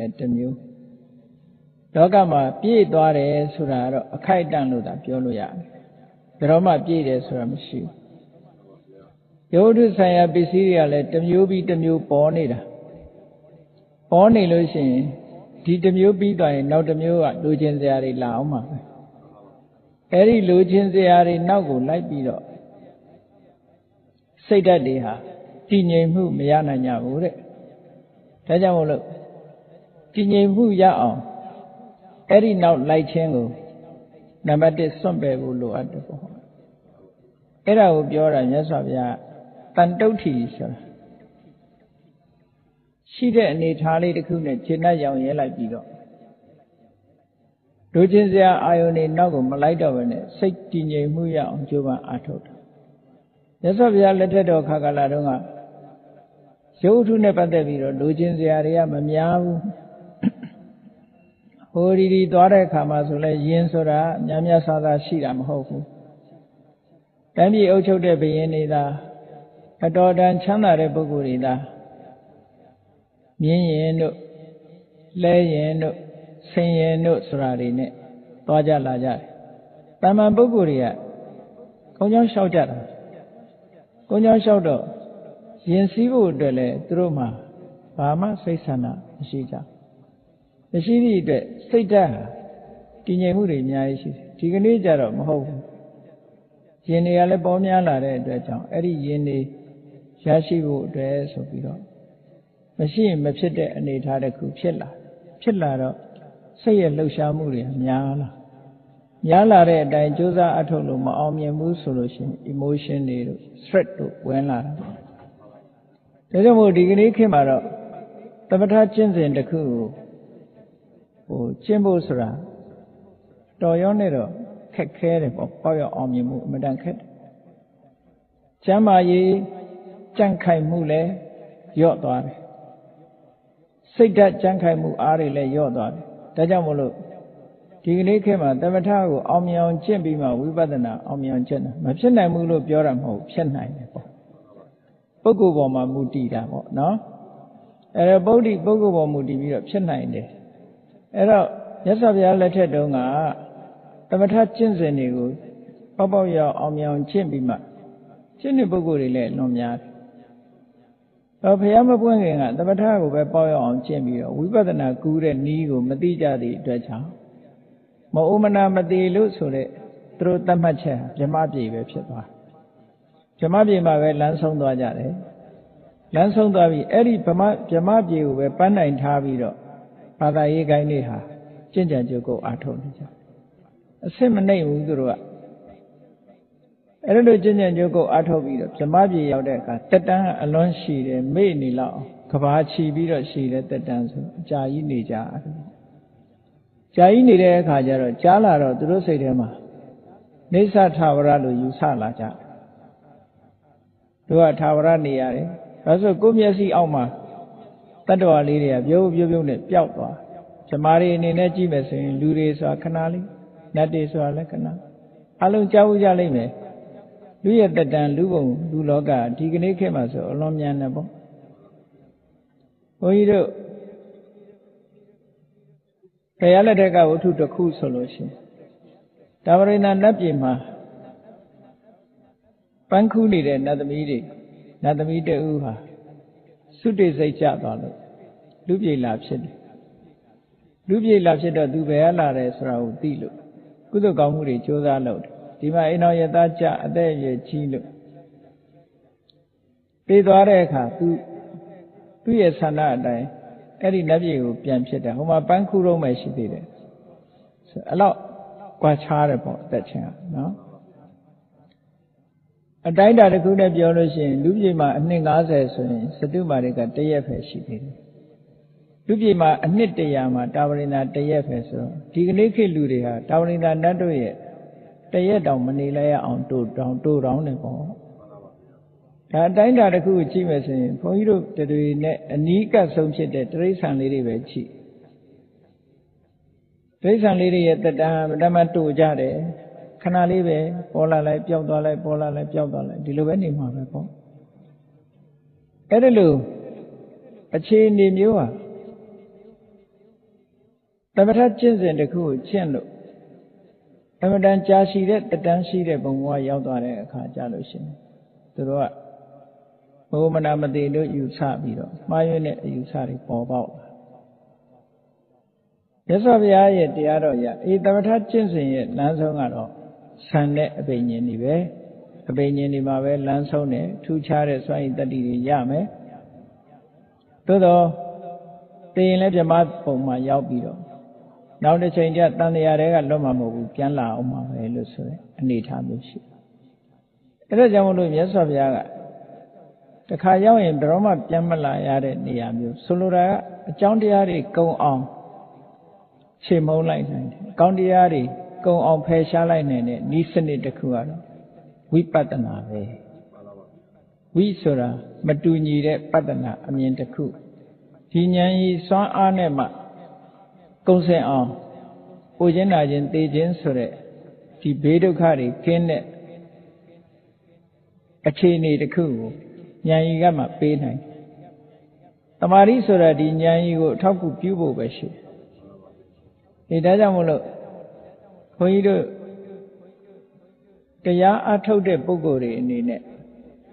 အဲတမျိုးလောကမှာပြည့်သွားတယ်ဆိုတာတော့အခိုက်အတန့်လို့သာပြောလို့ရတယ်ဘယ်တော့မှပြည့်တယ်ဆိုတာမရှိဘူးယောဓုဆိုင်ရာပစ္စည်းတွေကလည်းတစ်မျိုးပြီးတစ်မျိုးပေါ်နေတာပေါ်နေလို့ရှိရင်ဒီတစ်မျိုးပြီးသွားရင်နောက်တစ်မျိုးကလိုချင်စရာတွေလာအောင်ပါပဲအဲ့ဒီလိုချင်စရာတွေနောက်ကိုလိုက်ပြီးတော့စိတ်ဓာတ်တွေဟာတည်ငြိမ်မှုမရနိုင်ကြဘူးတဲ့ဒါကြောင့်မို့လို့ တည်ငြိမ်မှုရအောင်အဲ့ဒီနောက်လိုက်ခြင်းကိုနံပါတ်1စွန့်ပယ်ဖို့လိုအပ်တယ်ပေါ့အဲ့ဒါကိုပြောတာမြတ်စွာဘုရားတန်တုဋ္ဌိဆိုတာရှိတဲ့အနေထားလေးတစ်ခုနဲ့ခြေနှက်ရောင်ရဲလိုက်ပြီးတော့ဒုချင်းစရာအာယုန်နေနောက်ကိုမလိုက်တော့ဘဲနဲ့စိတ်တည်ငြိမ်မှုရအောင်ကြိုးပမ်းအားထုတ်တာမြတ်စွာဘုရားလက်ထက်တော်ခါကာလတုန်းကရုပ်ထုနဲ့ပတ်သက်ပြီးတော့ဒုချင်းစရာတွေကမများဘူး ဟိုဒီဒီသွားတဲ့အခါမှာဆိုလဲယင်းဆိုတာများများဆာဆာရှိတာမဟုတ်ဘူးတမ်းပြည်အုပ်ချုပ်တဲ့ဘုရင်တွေသာအတော်တန်ချမ်းသာတဲ့ပုဂ္ဂိုလ်တွေသာမြင်းရင်တို့လဲရင်တို့ဆင်ရင်တို့ဆိုတာတွေနဲ့သွားကြလာကြတယ်။တမန်ပုဂ္ဂိုလ်တွေကကုန်းချောင်းလျှောက်ကြတာ။ကုန်းချောင်းလျှောက်တော့ရင်စည်းဖို့အတွက်လည်းသူတို့မှဘာမှစိတ်ဆန္ဒမရှိကြ။ မရှိသည့်အတွက်စိတ်ဓာတ်ဟာတည်ငြိမ်မှုတွေအများကြီးရှိတယ်။ဒီကနေ့ကျတော့မဟုတ်ဘူး။ရင်တွေကလည်းပေါ်များလာတဲ့အတွက်ကြောင့်အဲ့ဒီရင်တွေရရှိဖို့အတွက်ဆိုပြီးတော့မရှိရင်မဖြစ်တဲ့အနေအထားတစ်ခုဖြစ်လာဖြစ်လာတော့စိတ်ရဲ့လှုပ်ရှားမှုတွေများလာများလာတဲ့အတိုင်းကြိုးစားအထုတ်လို့မအောင်မြင်ဘူးဆိုလို့ရှိရင် emotion တွေတို့ stress တို့ဝင်လာတာဒါကြောင့်မို့ဒီကနေ့ခေတ်မှာတော့သမထကျင့်စဉ်တစ်ခုကို ဟိုကျင့်ဖို့ဆိုတာတော်ရောနဲ့တော့ခက်ခဲတယ်ပေါ့ပေါ့ရောက်အောင်မြင်မှုအမတန်ခက်တယ်ကျမ်းမာရေးကြန့်ခိုင်မှုလည်းယော့သွားတယ်စိတ်ဓာတ်ကြန့်ခိုင်မှုအားတွေလည်းယော့သွားတယ်ဒါကြောင့်မို့လို့ဒီကနေ့ခေတ်မှာတမထကိုအောင်မြင်အောင်ကျင့်ပြီးမှဝိပဿနာအောင်မြင်အောင်ကျင့်တာမဖြစ်နိုင်ဘူးလို့ပြောတာမဟုတ်ဖြစ်နိုင်တယ်ပေါ့ပုဂ္ဂိုလ်ပေါ်မှာမူတည်တာပေါ့နော်အဲတော့ပုဒ္ဓိပုဂ္ဂိုလ်ပေါ်မူတည်ပြီးတော့ဖြစ်နိုင်တယ် အဲတော့မြတ်စွာဘုရားလက်ထက်တုန်းကတမထကျင့်စဉ်တွေကိုပေါက်ပေါက်ရောက်အောင်မြင်အောင်ကျင့်ပြီးမှကျင့်တဲ့ပုဂ္ဂိုလ်တွေလည်းလွန်များတယ်တော့ဘုရားမပွင့်ခင်ကသမထကိုပဲပေါရောက်အောင်ကျင့်ပြီးတော့ဝိပဿနာကူးတဲ့နီးကိုမသိကြသည့်အတွက်ကြောင့်မအိုမနာမသိလို့ဆိုတဲ့သူတို့သတ်မှတ်ချက်ဗြဟ္မပြေပဲဖြစ်သွားဗြဟ္မပြေမှာပဲလမ်းဆုံးသွားကြတယ်လမ်းဆုံးသွားပြီးအဲ့ဒီဗြဟ္မဗြဟ္မပြေကိုပဲပန်းနိုင်ထားပြီးတော့ ဘာသာရေးကိုင်းတွေဟာကျင့်ကြံကြုတ်ကိုအားထုတ်နေကြအစ်စ်မနှိမ့်ဘူးသူတို့ကအဲ့လိုကျင့်ကြံကြုတ်ကိုအားထုတ်ပြီးတော့ဗြဟ္မပြေရောက်တဲ့အခါတက်တန်းအလွန်ရှိတယ်မေ့နေလောက်ကဘာချီပြီးတော့ရှိတဲ့တက်တန်းဆိုအကြာကြီးနေကြတယ်ကြာကြီးနေတဲ့အခါကျတော့ကြားလာတော့သူတို့စိတ်ထဲမှာနေသထာဝရလို့ယူဆလာကြတို့ကထာဝရနေရတယ်ဒါဆိုကိုမျက်စိအောက်မှာ တတ္တဝါလေးတွေကပြုံးပြုံးပြုံးနဲ့ပျောက်သွားဇမားတွေအနေနဲ့ကြည့်မယ်ဆိုရင်လူတွေဆိုတာခဏလေးနတ်တွေဆိုတာလည်းခဏအလုံးကြောက်ကြလိမ့်မယ်လူရဲ့တတန်လူဘုံလူလောကဒီကနေ့ခေတ်မှာဆိုအလွန်မြန်တယ်ပေါ့ဘုန်းကြီးတို့ဘုရားလက်ထက်ကဝတ္ထုတစ်ခုဆိုလို့ရှိရင်တာဝရိဏနတ်ပြည်မှာပန်းခူးနေတဲ့နတ်သမီးတွေနတ်သမီးတဦးဟာသုတေစိတ်ကြသွားလို့ လူပြေလာဖြစ်တယ်လူပြေလာဖြစ်တော့သူဘယ်လာတယ်ဆိုတာကိုသိလို့ကုသကောင်းမှုတွေကြိုးစားလုပ်တယ်ဒီမှာအိမ်တော်ရသားကြအသက်အရွယ်ကြီးလို့ပြေးသွားတဲ့အခါသူသူ့ရဲ့ဆန္ဒအတိုင်းအဲ့ဒီနတ်ပြည်ကိုပြန်ဖြစ်တယ်ဟိုမှာပန်းခုရုံးပဲရှိသေးတယ်ဆိုအဲ့လောက်ကွာခြားတယ်ပေါ့အသက်ချင်းကနော်အတိုင်းတာတစ်ခုနဲ့ပြောလို့ရှိရင်လူပြည်မှာအနှစ်90ဆိုရင်စတုမာတွေကတရက်ပဲရှိသေးတယ် လူပြည်မှာအနှစ်100မှာတာဝရိန္ဒတရက်ပဲဆိုတော့ဒီကနေ့ခေတ်လူတွေဟာတာဝရိန္ဒနတ်တို့ရဲ့တရက်တောင်မနေလဲရအောင်တို့တောင်တို့တောင်းတယ်ပေါ့ဒါအတိုင်းတာတစ်ခုကိုကြည့်မယ်ဆိုရင်ဘုန်းကြီးတို့တွေနဲ့အနီးကပ်ဆုံးဖြစ်တဲ့တိရစ္ဆာန်လေးတွေပဲကြည့်တိရစ္ဆာန်လေးတွေရဲ့တက်တမ်းဓမ္မတူကြတယ်ခဏလေးပဲပေါ်လာလိုက်ပျောက်သွားလိုက်ပေါ်လာလိုက်ပျောက်သွားလိုက်ဒီလိုပဲနေမှာပဲပေါ့အဲ့ဒါလို့အခြေအနေမျိုးဟာ သမထကျင့်စဉ်တစ်ခုကိုကျင့်လို့အမတန်ကြာရှိတဲ့တတန်းရှိတဲ့ဘုံဘဝရောက်သွားတဲ့အခါကြလို့ရှိရင်သူတို့ကဘုမနာမတိလို့ယူဆပြီးတော့မှားရွေးတဲ့အယူဆတွေပေါ်ပေါက်လာရသော်ဘုရားရဲ့တရားတော်ရအေသမထကျင့်စဉ်ရဲ့လမ်းဆုံးကတော့ဆန်တဲ့အပိညာဉ်တွေပဲအပိညာဉ်တွေမှာပဲလမ်းဆုံးတယ်ထူးခြားတဲ့စွမ်းရည်တတ္တိတွေရမယ်သို့တော့သိရင်လည်းဗြဟ္မပုံမှာရောက်ပြီးတော့ နောက်တစ်ချိန်ကျတန်တရားတွေကလွတ်မှာမဟုတ်ဘူးပြန်လာအောင်မှာပဲလို့ဆိုတဲ့အနေအထားမျိုးရှိအဲ့ဒါကြောင့်မလို့မြတ်စွာဘုရားကတခါရောက်ရင်ဘယ်တော့မှပြန်မလာရတဲ့နေရာမျိုးဆိုလိုတာကအကြောင်းတရားတွေကုံအောင်ခြေမုံလိုက်နိုင်တယ်အကောင်းတရားတွေကုံအောင်ဖယ်ရှားလိုက်နိုင်တဲ့ဤစနစ်တစ်ခုကတော့ဝိပဿနာပဲဝိဆိုတာမတူညီတဲ့ပတ္တနာအမြင်တစ်ခုဒီဉာဏ်ဤစွမ်းအားနဲ့မှ ကုံစင်အောင်ပူခြင်းနာခြင်းသိခြင်းဆိုတဲ့ဒီဘေးဒုက္ခတွေကင်းတဲ့အခြေအနေတစ်ခုကိုဉာဏ်ဤကမှပေးနိုင်တမာရီဆိုတာဒီဉာဏ်ဤကိုအထောက်အကူပြုဖို့ပဲရှိတယ်ဒါကြောင့်မလို့ဘုန်းကြီးတို့တရားအထုတ်တဲ့ပုဂ္ဂိုလ်တွေအနေနဲ့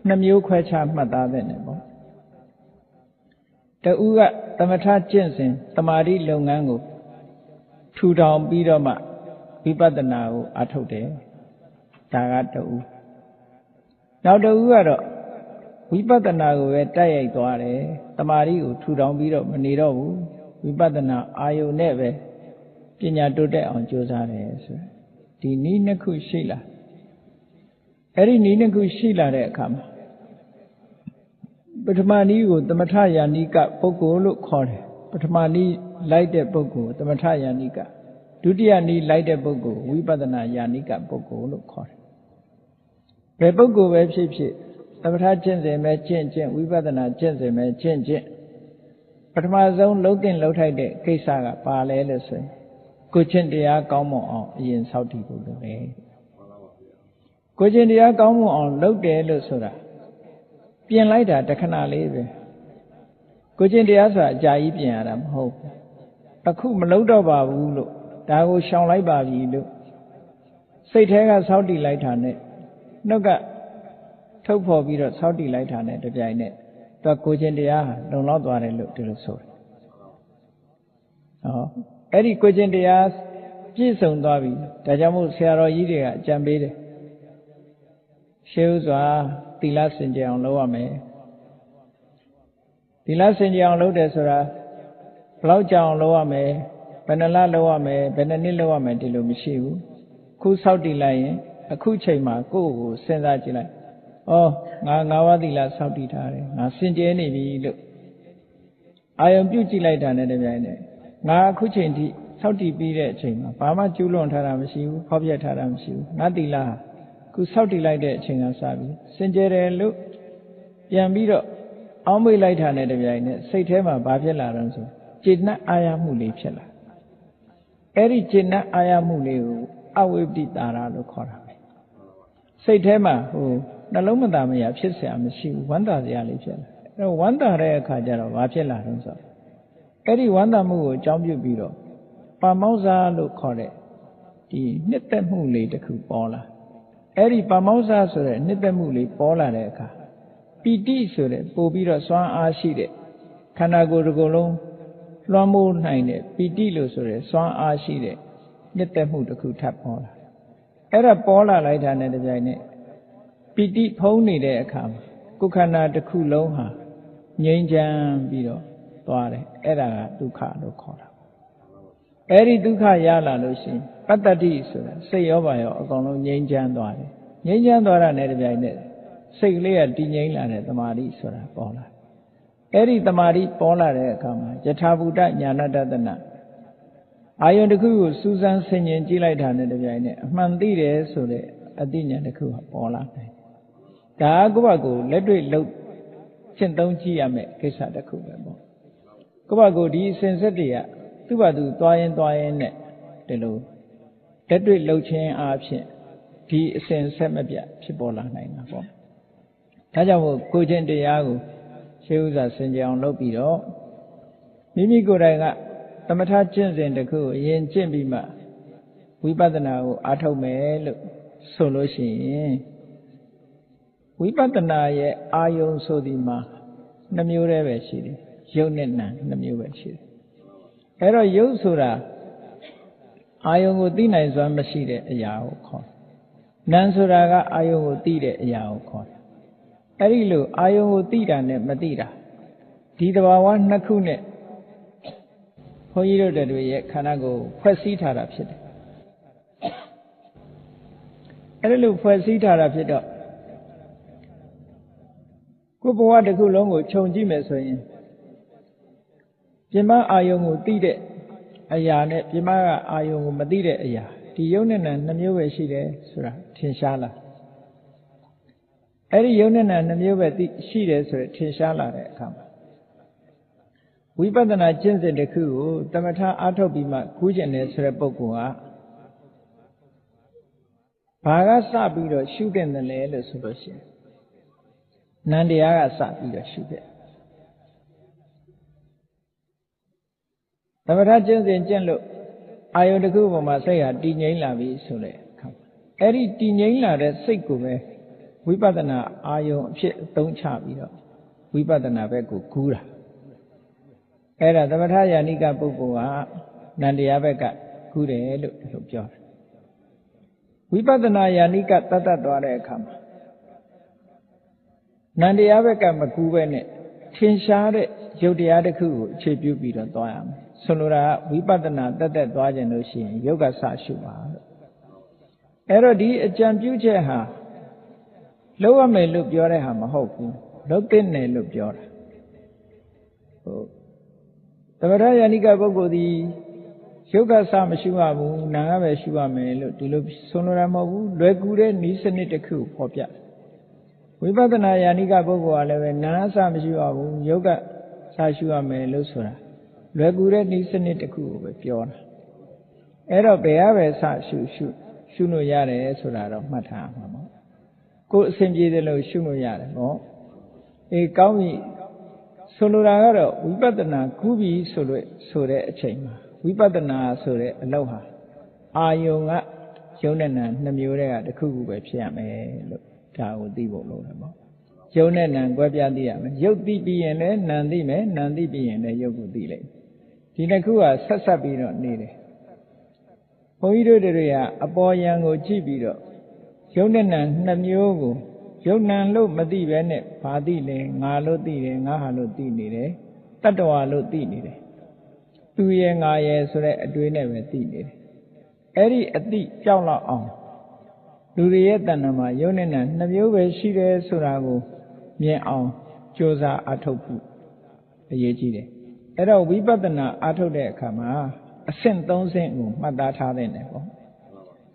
နှမျိုးခွဲခြားမှတ်သားတဲ့နေပေါ့တူကသမထကျင့်စဉ်တမာတိလုပ်ငန်းကို ထူထောင်ပြီးတော့မှဝိပဿနာကိုအထုတ်တယ်ဒါကတူနောက်တူကတော့ဝိပဿနာကိုပဲတိုက်ရိုက်သွားတယ်တမာတိကိုထူထောင်ပြီးတော့မနေတော့ဘူးဝိပဿနာအာယုန်နဲ့ပဲပညာတိုးတက်အောင်ကြိုးစားတယ်ဆိုဒီနည်းနှစ်ခုရှိလာအဲ့ဒီနည်းနှစ်ခုရှိလာတဲ့အခါမှာပထမနည်းကိုသမထယာနိကပုဂ္ဂိုလ်လို့ခေါ်တယ် ပထမနည်းလိုက်တဲ့ပုဂ္ဂိုလ်သမထယာနိကဒုတိယနည်းလိုက်တဲ့ပုဂ္ဂိုလ်ဝိပဿနာယာနိကပုဂ္ဂိုလ်လို့ခေါ်တယ်ဘယ်ပုဂ္ဂိုလ်ပဲဖြစ်ဖြစ်သမထကျင့်စဉ်ပဲကျင့်ကျင့်ဝိပဿနာကျင့်စဉ်ပဲကျင့်ကျင့်ပထမဆုံးလုံးတင်လုံးထိုက်တဲ့ကိစ္စကပါလဲလို့ဆိုရင်ကိုချင်းတရားကောင်းမွန်အောင်အရင်စောင့်တည်ဖို့လိုတယ်ကိုချင်းတရားကောင်းမွန်အောင်လုပ်တယ်လို့ဆိုတာပြင်လိုက်တာတခဏလေးပဲ ကိုချင်းတရားဆိုတာအကြာကြီးပြင်ရတာမဟုတ်ဘူးအခုမလုပ်တော့ပါဘူးလို့ဒါကိုရှောင်လိုက်ပါပြီလို့စိတ်แท้ကစောင့်တည်လိုက်တာနဲ့နှုတ်ကထုတ်ဖော်ပြီးတော့စောင့်တည်လိုက်တာနဲ့တပြိုင်နက်သူကိုချင်းတရားလုံလောက်သွားတယ်လို့ဒီလိုဆိုတယ်ဟောအဲ့ဒီကိုချင်းတရားပြည့်စုံသွားပြီဒါကြောင့်မို့ဆရာတော်ကြီးတွေကအကြံပေးတယ်ရှေးဥစွာသီလစင်ကြအောင်လုပ်ရမယ် သီလစင်ကြအောင်လုပ်တယ်ဆိုတာဘလောက်ကြအောင်လုပ်ရမယ်ဘယ်နှလလုပ်ရမယ်ဘယ်နှနှစ်လုပ်ရမယ်ဒီလိုမရှိဘူးခုဆောက်တည်လိုက်ရင်အခုချိန်မှာကိုယ့်ကိုစဉ်းစားကြည့်လိုက်ဩငါငါးပါးသီလဆောက်တည်ထားတယ်ငါစင်ကြဲနေပြီလို့အာယုံပြုတ်ကြည့်လိုက်တာနဲ့တပြိုင်နက်ငါအခုချိန်ထိဆောက်တည်ပြီးတဲ့အချိန်မှာဘာမှကျူးလွန်ထားတာမရှိဘူးဖောက်ပြက်ထားတာမရှိဘူးငါသီလခုဆောက်တည်လိုက်တဲ့အချိန်ကစပြီးစင်ကြဲတယ်လို့ပြန်ပြီးတော့ အောင်းမေ့လိုက်တာနဲ့တပြိုင်နက်စိတ်ထဲမှာဘာဖြစ်လာတော့ဆိုကျေနပ်အာရမှုလေးဖြစ်လာအဲ့ဒီကျေနပ်အာရမှုလေးကိုအဝိပတိတာရလို့ခေါ်တာပဲစိတ်ထဲမှာဟိုနှလုံးမသားမရဖြစ်เสียမရှိဘူးဝမ်းသာစရာလေးဖြစ်လာအဲ့တော့ဝမ်းသာတဲ့အခါကျတော့ဘာဖြစ်လာတော့ဆိုအဲ့ဒီဝမ်းသာမှုကိုအကြောင်းပြုပြီးတော့ပါမောဇာလို့ခေါ်တဲ့ဒီနှစ်သက်မှုလေးတစ်ခုပေါ်လာအဲ့ဒီပါမောဇာဆိုတဲ့နှစ်သက်မှုလေးပေါ်လာတဲ့အခါ ပီတိဆိုတဲ့ပို့ပြီးတော့စွမ်းအားရှိတဲ့ခန္ဓာကိုယ်တစ်ခုလုံးလွှမ်းမိုးနိုင်တဲ့ပီတိလို့ဆိုတဲ့စွမ်းအားရှိတဲ့နှစ်သက်မှုတစ်ခုထပ်ပေါ်လာအဲ့ဒါပေါ်လာလိုက်တာနဲ့တပြိုင်နက်ပီတိဖုံးနေတဲ့အခါမှာကိုယ်ခန္ဓာတစ်ခုလုံးဟာငြိမ်းချမ်းပြီးတော့သွားတယ်အဲ့ဒါကဒုက္ခလို့ခေါ်တာအဲ့ဒီဒုက္ခရလာလို့ရှိရင်ပတ္တတိဆိုတာစိတ်ရောပါရောအကုန်လုံးငြိမ်းချမ်းသွားတယ်ငြိမ်းချမ်းသွားတာနဲ့တပြိုင်နက် စိတ်ကလေးကတည်ငြိမ်လာတဲ့တမာတိဆိုတာပေါ်လာအဲ့ဒီတမာတိပေါ်လာတဲ့အခါမှာယထာဘူတညာဏတတနာအာယုန်တစ်ခုကိုစူးစမ်းဆင်ခြင်ကြည့်လိုက်တာနဲ့တပြိုင်နက်အမှန်သိတယ်ဆိုတဲ့အသိဉာဏ်တစ်ခုကပေါ်လာတယ်ဒါကကိုယ့်ဘက်ကိုလက်တွေ့လှုပ်ရှင်းသုံးကြည့်ရမယ်ကိစ္စတစ်ခုပဲပေါ့ကိုယ့်ဘက်ကိုဒီအစဉ်ဆက်တွေကသူ့ဘာသူသွားရင်သွားရင်နဲ့ဒီလိုလက်တွေ့လှုပ်ခြင်းအားဖြင့်ဒီအစဉ်ဆက်မပြတ်ဖြစ်ပေါ်လာနိုင်တာပေါ့ ဒါကြောင့်မို့ကိုချင်းတရားကိုရှေးဥစွာဆင်ကြအောင်လုပ်ပြီးတော့မိမိကိုယ်တိုင်ကသမထကျင့်စဉ်တစ်ခုကိုအရင်ကျင့်ပြီးမှဝိပဿနာကိုအားထုတ်မယ်လို့ဆိုလို့ရှိရင်ဝိပဿနာရဲ့အာယုံဆိုဒီမှာနှမျိုးတည်းပဲရှိတယ်ရုပ်နဲ့နာနှမျိုးပဲရှိတယ်အဲ့တော့ရုပ်ဆိုတာအာယုံကိုသိနိုင်စွမ်းမရှိတဲ့အရာကိုခေါ်တယ်နာဆိုတာကအာယုံကိုသိတဲ့အရာကိုခေါ်တယ် အဲ့ဒီလိုအာယုံကိုသိတာနဲ့မသိတာဒီတဘာဝနှစ်ခုနဲ့ဘုန်းကြီးတို့တွေရဲ့ခန္ဓာကိုယ်ဖွဲ့စည်းထားတာဖြစ်တယ်အဲ့ဒီလိုဖွဲ့စည်းထားတာဖြစ်တော့ကိုယ်ဘဝတစ်ခုလုံးကိုခြုံကြည့်မယ်ဆိုရင်ပြင်မအာယုံကိုသိတဲ့အရာနဲ့ပြင်မကအာယုံကိုမသိတဲ့အရာဒီယုံနဲ့နံနှမျိုးပဲရှိတယ်ဆိုတာထင်ရှားလာ အဲ့ဒီယုံနဲ့နံနှမျိုးပဲသိရှိတယ်ဆိုရထင်ရှားလာတဲ့အခါမှာဝိပဿနာကျင့်စဉ်တစ်ခုကိုတမထအားထုတ်ပြီးမှကူးကျင်တယ်ဆိုတဲ့ပုဂ္ဂိုလ်ကဘာကစပြီးတော့ရှုတဲ့တယ်လဲလို့ဆိုလို့ရှိရင်နန္တရားကစပြီးတော့ရှုတဲ့သမထကျင့်စဉ်ကျင့်လို့အာယုတစ်ခုပေါ်မှာစိတ်ဟာတည်ငြိမ်လာပြီဆိုတဲ့အခါအဲ့ဒီတည်ငြိမ်လာတဲ့စိတ်ကိုပဲ ဝိပဿနာအာယုံအဖြစ်အသုံးချပြီးတော့ဝိပဿနာဘက်ကိုကူးတာအဲ့ဒါသမထယာနိကပုဂ္ဂိုလ်ကနန္တရားဘက်ကကူးတယ်လို့ဒီလိုပြောတယ်ဝိပဿနာယာနိကတတ်တတ်သွားတဲ့အခါမှာနန္တရားဘက်ကမကူးပဲနဲ့ထင်ရှားတဲ့ရုပ်တရားတစ်ခုကိုအခြေပြုပြီးတော့သွားရမယ်ဆိုလိုတာကဝိပဿနာတက်တက်သွားခြင်းလို့ရှိရင်ယုတ်ကဆရှုပါလို့အဲ့တော့ဒီအကြံပြုချက်ဟာ လုံးဝမယ်လို့ပြောတဲ့ဟာမဟုတ်ဘူးလုံးသိနေလို့ပြောတာဟုတ်သမထယာနိကပုဂ္ဂိုလ်ဒီယုတ်ကဆမရှိရဘူးနာကပဲရှိရမယ်လို့ဒီလိုဆုံးလိုတာမဟုတ်ဘူးလွယ်ကူတဲ့ဤစနစ်တစ်ခုဟောပြဝိပဿနာယာနိကပုဂ္ဂိုလ်ကလည်းပဲနာအစမရှိရဘူးယုတ်ကဆရှိရမယ်လို့ဆိုတာလွယ်ကူတဲ့ဤစနစ်တစ်ခုကိုပဲပြောတာအဲ့တော့ဘယ်ရပဲဆရှုရှုရှုလို့ရတယ်ဆိုတာတော့မှတ်ထားမှာပေါ့ ကိုယ်အစဉ်ပြေတယ်လို့ရှုလို့ရတယ်ပေါ့အေးကောင်းပြီဆိုလိုတာကတော့ဝိပဿနာကူးပြီဆိုလို့ဆိုတဲ့အချိန်မှာဝိပဿနာဆိုတဲ့အလုပ်ဟာအာယုံကယုံနဲ့နံနှမျိုးတည်းကတစ်ခုခုပဲဖြစ်ရမယ်လို့ဒါကိုသိဖို့လိုတယ်ပေါ့ယုံနဲ့နံကွဲပြားသိရမယ်ယုတ်သိပြီးရင်လည်းနံသိမယ်နံသိပြီးရင်လည်းယုတ်ကိုသိလိမ့်မယ်ဒီတစ်ခုကဆက်ဆက်ပြီးတော့နေတယ်ဘုန်းကြီးတို့တွေက အပေါ်ယံကိုကြည့်ပြီးတော့ ယုံနဲ့နံနှစ်မျိုးကိုယုံနံလို့မသိပဲနဲ့ဘာသိလဲငါလို့သိတယ်ငါဟာလို့သိနေတယ်တတ္တဝါလို့သိနေတယ်သူရဲ့ငါရဲ့ဆိုတဲ့အတွေးနဲ့ပဲသိနေတယ်အဲ့ဒီအတိကြောက်လောက်အောင်လူတွေရဲ့တဏ္ဍာမှာယုံနဲ့နံနှစ်မျိုးပဲရှိတယ်ဆိုတာကိုမြင်အောင်ကြိုးစားအထောက်ဖို့အရေးကြီးတယ်အဲ့တော့ဝိပဿနာအားထုတ်တဲ့အခါမှာအဆင့်၃ဆင့်ကိုမှတ်သားထားတဲ့နယ်ပေါ့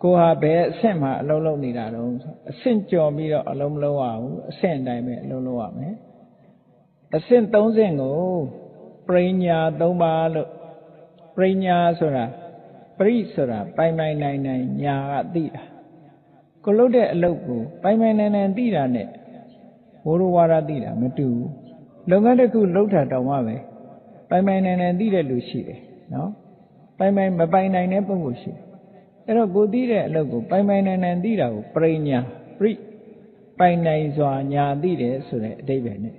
ကိုဟာဘယ်အဆင့်မှာအလုံးလုံးနေတာတုံးဆိုအဆင့်ကျော်ပြီးတော့အလုံးမလုံးရဘူးအဆင့်အတိုင်းပဲအလုံးလုံးရမယ်အဆင့်၃ဆင့်ကိုပရိညာ၃ပါးလို့ပရိညာဆိုတာပရိဆိုတာပိုင်ပိုင်နိုင်နိုင်ညာကသိတာကိုလုတ်တဲ့အလုပ်ကိုပိုင်ပိုင်နိုင်နိုင်သိတာနဲ့ဘိုးရဝါဒသိတာမတူဘူးလုပ်ငန်းတစ်ခုလုပ်တာတောင်မှပဲပိုင်ပိုင်နိုင်နိုင်သိတဲ့လူရှိတယ်နော်ပိုင်ပိုင်မပိုင်နိုင်တဲ့ပုဂ္ဂိုလ်ရှိတယ် အဲ့တော့ကိုသိတဲ့အလုပ်ကိုပိုင်ပိုင်နိုင်နိုင်သိတာကိုပရိညာပရိပိုင်နိုင်စွာညာသိတယ်ဆိုတဲ့အတိပ္ပယ်နဲ့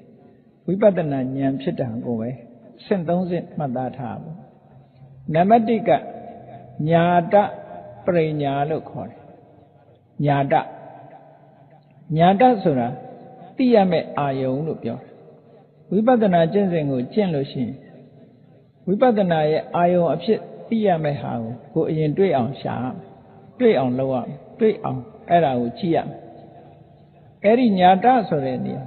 ဝိပဿနာဉာဏ်ဖြစ်တာကိုပဲစင့်သုံးစင့်မှတ်သားထားပါနံပါတ်1ကညာတပရိညာလို့ခေါ်တယ်ညာတညာတဆိုတာသိရမယ့်အာယုံလို့ပြောတယ်ဝိပဿနာကျင့်စဉ်ကိုကျင့်လို့ရှိရင်ဝိပဿနာရဲ့အာယုံအဖြစ် သိရမယ့်ဟာကိုကိုအရင်တွေ့အောင်ရှာတွေ့အောင်လုပ်ရတွေ့အောင်အဲ့ဒါကိုကြည့်ရအဲ့ဒီညာတဆိုတဲ့နေရာ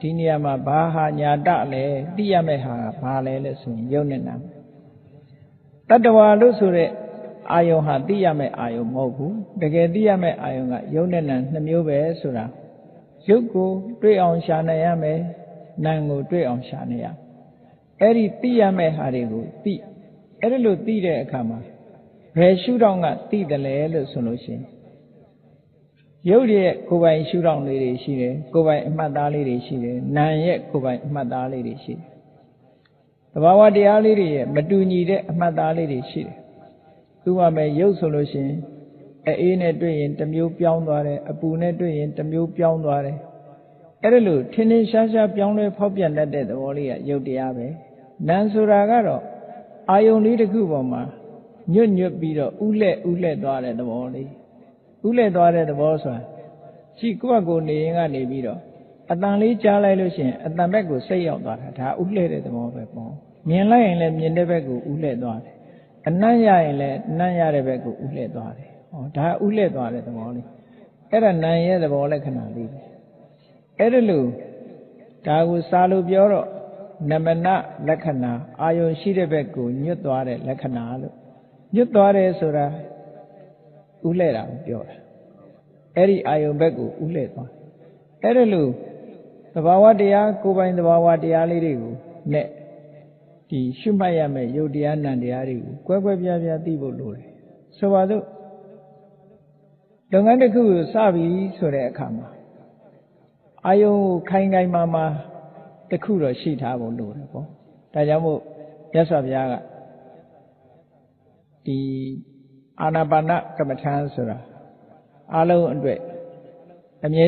ဒီနေရာမှာဘာဟာညာတလဲသိရမယ့်ဟာဘာလဲလဲဆိုရင်ယုံနဲ့နာတတ္တဝါလို့ဆိုတဲ့အာယုံဟာသိရမယ့်အာယုံမဟုတ်ဘူးတကယ်သိရမယ့်အာယုံကယုံနဲ့နာနှစ်မျိုးပဲဆိုတာရုပ်ကိုတွေ့အောင်ရှာနိုင်ရမယ်နာမ်ကိုတွေ့အောင်ရှာနေရအဲ့ဒီသိရမယ့်ဟာတွေကိုသိ အဲ့ဒီလိုသိတဲ့အခါမှာဘယ်ရှုထောင့်ကသိတယ်လဲလို့ဆိုလို့ရှိရင်ရုပ်ရဲ့ကိုယ်ပိုင်ရှုထောင့်လေးတွေရှိတယ်ကိုယ်ပိုင်အမှတ်သားလေးတွေရှိတယ်နာမ်ရဲ့ကိုယ်ပိုင်အမှတ်သားလေးတွေရှိတယ်သဘာဝတရားလေးတွေရဲ့မတူညီတဲ့အမှတ်သားလေးတွေရှိတယ်ဥပမာရုပ်ဆိုလို့ရှိရင်အေးနဲ့တွေ့ရင်တစ်မျိုးပြောင်းသွားတယ်အပူနဲ့တွေ့ရင်တစ်မျိုးပြောင်းသွားတယ်အဲ့ဒါလို့ထင်းထင်းရှားရှားပြောင်းလဲဖောက်ပြန်တတ်တဲ့သဘောလေးကရုပ်တရားပဲနာမ်ဆိုတာကတော့ အာယုန်လေးတစ်ခုပေါ်မှာညွတ်ညွတ်ပြီးတော့ဥလက်ဥလက်သွားတဲ့သဘောလေးဥလက်သွားတဲ့သဘောဆိုတာရှိကိုယ့်အကိုနေရင်ကနေပြီးတော့အတန်လေးကြားလိုက်လို့ရှိရင်အတန်ဘက်ကိုစိတ်ရောက်သွားတာဒါဥလှဲ့တဲ့သဘောပဲပေါ့မြင်လိုက်ရင်လည်းမြင်တဲ့ဘက်ကိုဥလှဲ့သွားတယ်အနံ့ရရင်လည်းအနံ့ရတဲ့ဘက်ကိုဥလှဲ့သွားတယ်ဟောဒါဥလှဲ့သွားတဲ့သဘောလေးအဲ့ဒါနာရဲ့သဘောလက္ခဏာလေးပဲအဲ့ဒါလို့ဒါကိုစာလို့ပြောတော့ နမနလက္ခဏာအာယုံရှိတဲ့ဘက်ကိုညွတ်သွားတဲ့လက္ခဏာလို့ညွတ်သွားတယ်ဆိုတာဥလှဲ့တာကိုပြောတာအဲ့ဒီအာယုံဘက်ကိုဥလှဲ့သွားအဲ့ဒါလို့သဘာဝတရားကိုယ်ပိုင်သဘာဝတရားလေးတွေကိုနဲ့ဒီရှုမှတ်ရမယ့်ယုတ်တရားနံတရားတွေကိုကွဲကွဲပြားပြားသိဖို့လိုတယ်ဆိုပါစို့လုပ်ငန်းတစ်ခုကိုစပြီဆိုတဲ့အခါမှာအာယုံကိုခိုင်ခိုင်မာမာ တစ်ခုတော့ရှိထားဖို့လိုတယ်ပေါ့ဒါကြောင့်မို့မြတ်စွာဘုရားကဒီအာနာပါနကမ္မထာဆိုတာအလုံးအတွက်အမြဲ